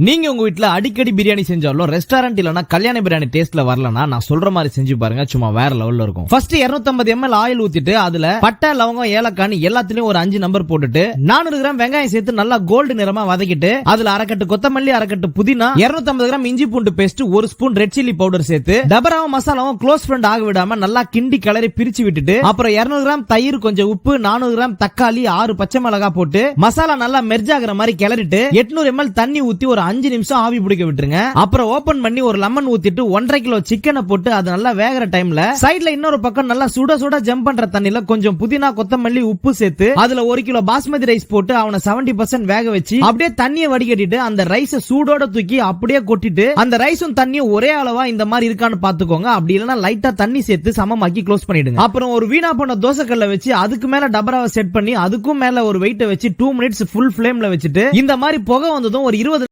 நீங்க உங்க வீட்டுல அடிக்கடி பிரியாணி செஞ்சாலும் ரெஸ்டாரண்ட் இல்லனா கல்யாண பிரியாணி டேஸ்ட்ல வரலனா நான் சொல்ற மாதிரி செஞ்சு பாருங்க சும்மா வேற லெவல்ல இருக்கும். ஃபர்ஸ்ட் இருநூத்தி எம்எல் ஆயில் ஊத்திட்டு அதுல பட்டை லவங்கம் ஏலக்காய் எல்லாத்துலயும் ஒரு அஞ்சு நம்பர் போட்டுட்டு 400 கிராம் வெங்காயம் சேர்த்து நல்லா கோல்டு நிறமா வதக்கிட்டு அதுல அரைக்கட்டு கொத்தமல்லி அரைக்கட்டு புதினா 250 கிராம் இஞ்சி பூண்டு பேஸ்ட் ஒரு ஸ்பூன் ரெட் சில்லி பவுடர் சேர்த்து டபராவும் மசாலாவும் க்ளோஸ் ஃப்ரெண்ட் ஆக விடாம நல்லா கிண்டி கிளறி பிரிச்சு விட்டுட்டு அப்புறம் 200 கிராம் தயிர் கொஞ்சம் உப்பு 400 கிராம் தக்காளி ஆறு பச்சை மிளகாய் போட்டு மசாலா நல்லா மெர்ஜ் ஆகுற மாதிரி கிளறிட்டு எட்நூறு எம்எல் தண்ணி ஊத்தி ஒரு அஞ்சு நிமிஷம் ஆவி பிடிக்க விட்டுருங்க. அப்புறம் ஓபன் பண்ணி ஒரு லெமன் ஊத்திட்டு ஒன்றரை கிலோ சிக்கனை போட்டு அது நல்லா வேகிற டைம்ல சைடுல இன்னொரு பக்கம் நல்லா சுட சுட ஜம்ப் பண்ற தண்ணில கொஞ்சம் புதினா கொத்தமல்லி உப்பு சேர்த்து அதுல ஒரு கிலோ பாஸ்மதி ரைஸ் போட்டு அவனை 70% பர்சன்ட் வேக வச்சு அப்படியே தண்ணியை வடிகட்டிட்டு அந்த ரைஸ சூடோட தூக்கி அப்படியே கொட்டிட்டு அந்த ரைஸும் தண்ணியும் ஒரே அளவா இந்த மாதிரி இருக்கான்னு பாத்துக்கோங்க அப்படி இல்லைன்னா லைட்டா தண்ணி சேர்த்து சமமாக்கி க்ளோஸ் பண்ணிடுங்க. அப்புறம் ஒரு வீணா போன தோசைக்கல்ல வச்சு அதுக்கு மேல டபராவை செட் பண்ணி அதுக்கும் மேல ஒரு வெயிட்டை வச்சு டூ மினிட்ஸ் ஃபுல் ஃபிளேம்ல வச்சுட்டு இந்த மாதிரி புகை வந்ததும் ஒரு இருபது